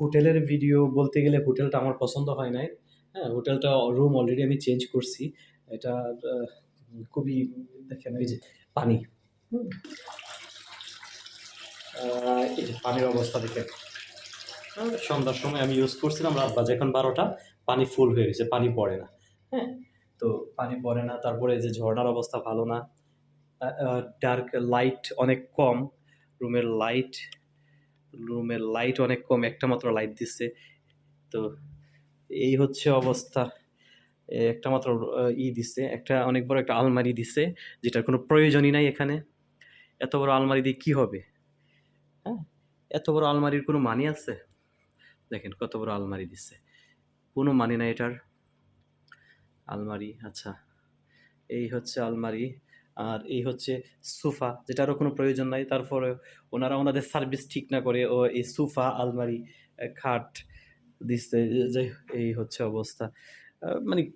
হোটেলের ভিডিও বলতে গেলে হোটেলটা আমার পছন্দ হয় নাই। হ্যাঁ? হোটেলটা রুম অলরেডি আমি চেঞ্জ করছি। এটা খুবই দেখেন এই যে পানি। এই যে পানির অবস্থা দেখেন। সন্ধ্যার সময় আমি ইউজ করছিলাম রাত বাজে এখন ১২টা পানি ফুল হয়ে গেছে, পানি পড়ে না। হ্যাঁ? তো পানি পড়ে না। তারপরে যে ঝর্নার অবস্থা ভালো না। ডার্ক লাইট অনেক কম। রুমের লাইট রুমের লাইট অনেক কম। একটা মাত্র লাইট দিচ্ছে। তো এই হচ্ছে অবস্থা। একটা মাত্র ই দিছে। একটা অনেক বড় একটা আলমারি দিছে, যেটার কোনো প্রয়োজনই নাই এখানে। এত বড় আলমারি দিয়ে কি হবে? হ্যাঁ? এত বড় আলমারির কোনো মানে আছে? দেখেন কত বড় আলমারি দিছে। কোনো মানে নাই এটার। আলমারি আচ্ছা। এই হচ্ছে আলমারি। আর এই হচ্ছে সোফা, যেটারও কোনো প্রয়োজন নাই। তারপরে ওনারা ওনাদের সার্ভিস ঠিক না করে ও এই সোফা, আলমারি, খাট দিচ্ছে যে এই হচ্ছে অবস্থা। মানে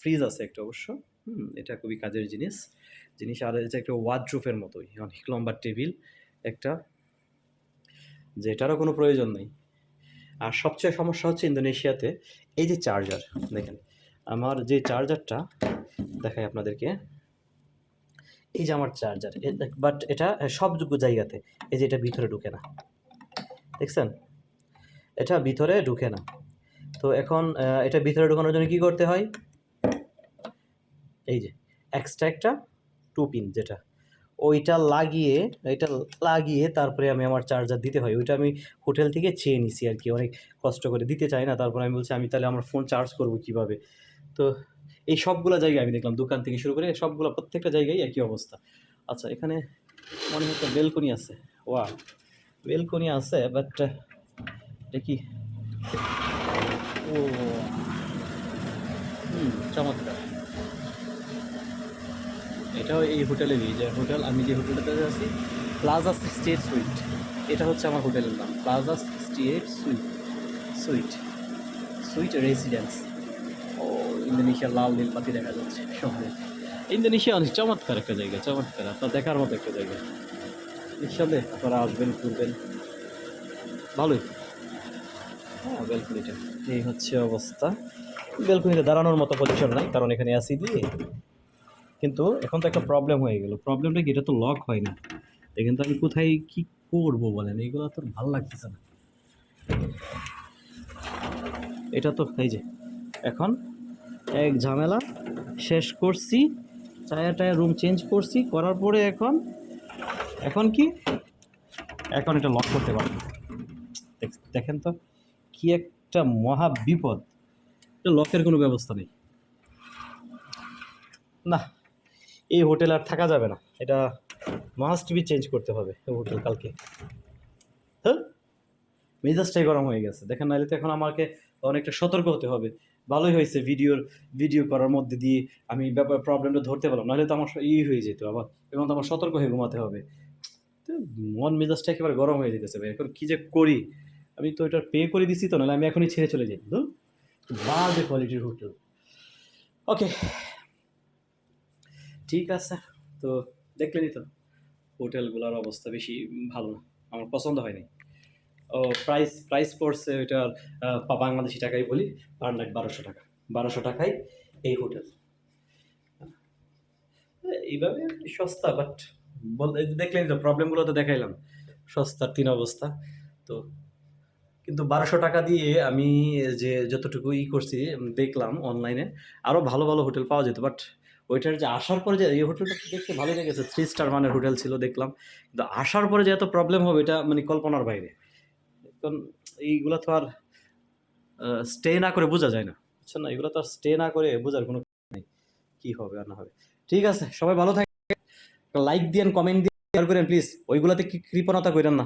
ফ্রিজ আছে একটা অবশ্য। হুম? এটা খুবই কাজের জিনিস। জিনিস আর যে একটা ওয়ারড্রোব এর মতোই। অনেক লম্বা টেবিল একটা। যেটারও কোনো প্রয়োজন নেই আর সবচেয়ে সমস্যা হচ্ছে ইন্দোনেশিয়াতে এই যে চার্জার দেখেন। আমার যে চার্জারটা দেখাই আপনাদেরকে। এই যে আমার চার্জার। বাট এটা সবটুকু জায়গাতে। এই যে এটা ভিতরে ঢুকে না। দেখছেন? এটা ভিতরে ঢুকে না। তো এখন এটা ভিতরে ঢোকানোর জন্য কি করতে হয়? এই যে এক্সট্রা একটা টু পিন যেটা। ওইটা লাগিয়ে এটা লাগিয়ে তারপরে আমি আমার চার্জার দিতে হয়। ওইটা আমি হোটেল থেকে চেয়ে নিছি আর কি অনেক কষ্ট করে দিতে চাই না। তারপরে আমি বলছি আমি তাহলে আমার ফোন চার্জ করব কীভাবে? তো এই সবগুলো জায়গায় আমি দেখলাম দোকান থেকে শুরু করে সবগুলো প্রত্যেকটা জায়গায় একই অবস্থা। আচ্ছা এখানে মনে হচ্ছে বেলকনি আছে। ওয়া বেলকনি আছে বাট কি? ও! হুম, চমৎকার। এটাও এই হোটেলেরই যে হোটেল আমি যে হোটেলটাতে আছি প্লাজা 68 সুইট। এটা হচ্ছে আমার হোটেলের নাম। Plaza 68 suite suite suite residence. ইন্দোনেশিয়ার লাল নীল বাতি দেখা যাচ্ছে শহরে। ইন্দোনেশিয়া অনেক চমৎকার একটা জায়গা, চমৎকার। আপনার দেখার মতো একটা জায়গা। নিঃসন্দেহে আপনারা আসবেন, ঘুরবেন। ভালোই। হ্যাঁ, ব্যালকনিটা। এই হচ্ছে অবস্থা। ব্যালকনিতে দাঁড়ানোর মতো পজিশন নাই। কারণ এখানে এসি দিয়ে কিন্তু এখন তো একটা প্রবলেম হয়ে গেল। প্রবলেমটা কি এটা তো লক হয় না। এখানে তো আমি কোথায় কি করব বলেন? এইগুলো তো ভালো লাগতেছে না। এটা তো এই যে এখন এক ঝামেলা শেষ করছি। চায়া-টায়া রুম চেঞ্জ করছি। করার পরে এখন এখন কি? এখন এটা লক করতে পারব দেখেন তো, কি একটা মহা বিপদ। এটা লকের কোনো ব্যবস্থা নেই। না, এই হোটেল আর থাকা যাবে না। এটা মাস্ট বি চেঞ্জ করতে হবে হোটেল কালকে। হ্যাঁ? মেজাজটাই গরম হয়ে গেছে। দেখেন, নাহলে তো এখন আমাকে অনেকটা সতর্ক হতে হবে। ভালোই হয়েছে ভিডিওর ভিডিও করার মধ্যে দিয়ে আমি ব্যাপার প্রবলেমটা ধরতে পারলাম। নাহলে তো আমার ই হয়ে যেত আবার। এবং তো আমার সতর্ক হয়ে ঘুমাতে হবে। তো মন মেজাজটা একেবারে গরম হয়ে যেতেছে ভাই। এখন কী যে করি? আমি তো এটা পে করে দিছি তো, নাহলে আমি এখনই ছেড়ে চলে যাই। ধুর! বাজে কোয়ালিটির হোটেল। ওকে। ঠিক আছে। তো দেখলেনই তো হোটেলগুলোর অবস্থা বেশি ভালো না। আমার পছন্দ হয় নাই। ও প্রাইস প্রাইস পড়ছে ওইটার বাংলাদেশি টাকায় বলি পার নাইট ৳১২০০ ৳১২০০ টাকায় এই হোটেল। এইভাবে সস্তা বাট বল দেখলেনই তো প্রবলেমগুলো তো দেখাইলাম। সস্তার তিন অবস্থা। তো কিন্তু বারোশো টাকা দিয়ে আমি যে যতটুকু ই করছি দেখলাম অনলাইনে আরও ভালো, ভালো হোটেল পাওয়া যেত। বাট ওইটার যে আসার পরে যে এই হোটেলটা দেখতে ভালোই লেগেছে। থ্রি স্টার মানের হোটেল ছিল দেখলাম। কিন্তু আসার পরে যে এত প্রবলেম হবে এটা মানে কল্পনার বাইরে। এখন এইগুলা তো আর স্টে না করে বোঝা যায় না। বুঝছেন না? এগুলো তো আর স্টে না করে বোঝার কোনো নেই কি হবে আর না হবে। ঠিক আছে, সবাই ভালো থাকে লাইক দিয়েন, কমেন্ট দিয়ে শেয়ার করেন প্লিজ। ওইগুলাতে কি কৃপণতা করেন না।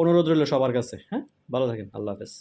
অনুরোধ রইল সবার কাছে। হ্যাঁ? ভালো থাকেন। আল্লাহ হাফেজ।